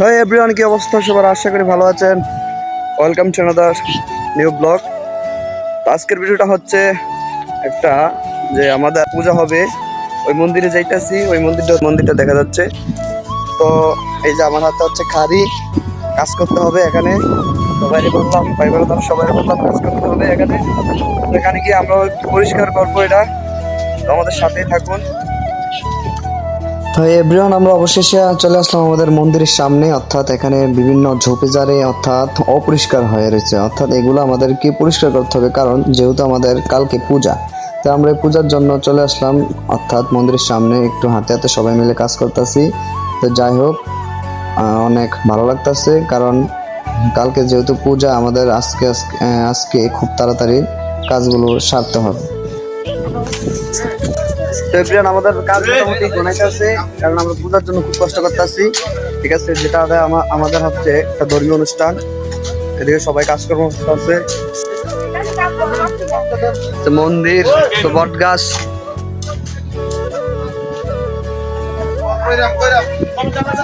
Hi everyone কি অবস্থা? সবার আশা করি ভালো আছেন। Welcome to another new blog আজকের ভিডিওটা হচ্ছে একটা যে আমাদের পূজা হবে। ওই মন্দিরে যাইতাছি, ওই মন্দিরটা মন্দিরটা দেখা যাচ্ছে। তো এই যে আমার হাতে হচ্ছে খাড়ি, কাজ করতে হবে এখানে। সবাই বললাম, ভাই তারা সবাই বললাম, কাজ করতে হবে এখানে। এখানে গিয়ে আমরা পরিষ্কার করব এটা। আমাদের সাথেই থাকুন। তো এভরিওয়ান, আমরা অবশেষে চলে আসলাম আমাদের মন্দিরের সামনে। অর্থাৎ এখানে বিভিন্ন ঝোপেঝাড়ে, অর্থাৎ অপরিষ্কার হয়ে রয়েছে। অর্থাৎ এগুলো আমাদেরকে পরিষ্কার করতে হবে, কারণ যেহেতু আমাদের কালকে পূজা তো আমরা এই পূজার জন্য চলে আসলাম। অর্থাৎ মন্দিরের সামনে একটু হাতে হাতে সবাই মিলে কাজ করতেছি। তো যাই হোক অনেক ভালো লাগতেছে, কারণ কালকে যেহেতু পূজা, আমাদের আজকে আজকে খুব তাড়াতাড়ি কাজগুলো সারতে হবে। তো আমাদের কাজ মোটামুটি গোনাইতে আছে, কারণ আমরা পূজার জন্য খুব কষ্ট করতেছি। ঠিক আছে, যেটা আমাদের হচ্ছে একটা ধর্মীয় অনুষ্ঠান। এদিকে সবাই কাজকর্ম আছে। তো মন্দির, তো বট গাছ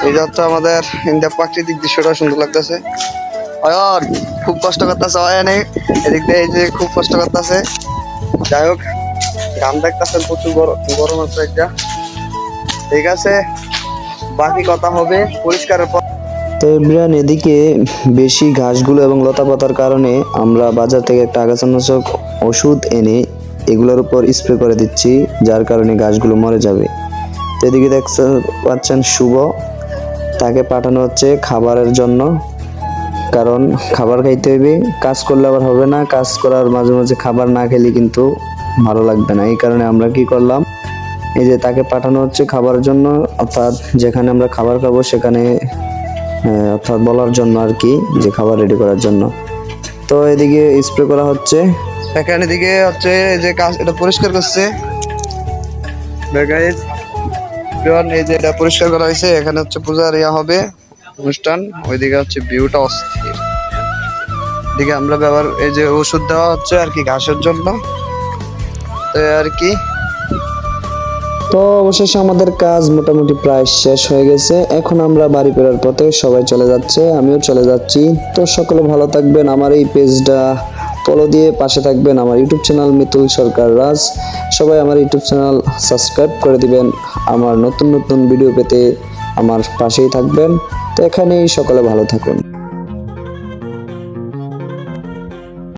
এই হচ্ছে আমাদের ইন্ডিয়া প্রাকৃতিক দৃশ্যটা সুন্দর লাগতেছে। অয়ন, খুব কষ্ট করতেছে অয়নে। এদিক দিয়ে এই যে খুব কষ্ট করতেছে। যাই হোক গান দেখতেছেন প্রচুর গরম আছে একটা। ঠিক আছে, বাকি কথা হবে পরিষ্কারের পর। তো ইমরান, এদিকে বেশি ঘাসগুলো এবং লতাপাতার কারণে আমরা বাজার থেকে একটা আগাছানাশক ওষুধ এনে এগুলোর উপর স্প্রে করে দিচ্ছি, যার কারণে ঘাসগুলো মরে যাবে। তো এদিকে দেখতে পাচ্ছেন শুভ। তাকে পাঠানো হচ্ছে খাবারের জন্য, কারণ খাবার খাইতে হইবে। কাজ করলে আবার হবে না, কাজ করার মাঝে মাঝে খাবার না খেলে কিন্তু ভালো লাগবে না। এই কারণে আমরা কি করলাম, এই যে তাকে পাঠানো হচ্ছে খাবার জন্য, অর্থাৎ যেখানে আমরা খাবার খাব সেখানে অর্থাৎ বলার জন্য আর কি, যে খাবার রেডি করার জন্য। তো এদিকে স্প্রে করা হচ্ছে। এখানে দিকে হচ্ছে যে কাজ, এটা পরিষ্কার করছে। এই যে এটা পরিষ্কার করা হয়েছে, এখানে হচ্ছে পূজার ইয়া হবে, অনুষ্ঠান, ওইদিকে হচ্ছে ভিউটা অস্থির। এদিকে আমরা ব্যবহার, এই যে ওষুধ দেওয়া হচ্ছে আর কি, ঘাসের জন্য। তো আর কি? তো অবশেষে আমাদের কাজ মোটামুটি প্রায় শেষ হয়ে গেছে। এখন আমরা বাড়ি ফেরার পথে সবাই চলে যাচ্ছে, আমিও চলে যাচ্ছি। তো সকলে ভালো থাকবেন। আমার এই পেজটা ফলো দিয়ে পাশে থাকবেন আমার ইউটিউব চ্যানেল মিতুল সরকার রাজ। সবাই আমার ইউটিউব চ্যানেল সাবস্ক্রাইব করে দিবেন। আমার নতুন নতুন ভিডিও পেতে আমার পাশেই থাকবেন। তো এখানেই সকলে ভালো থাকুন।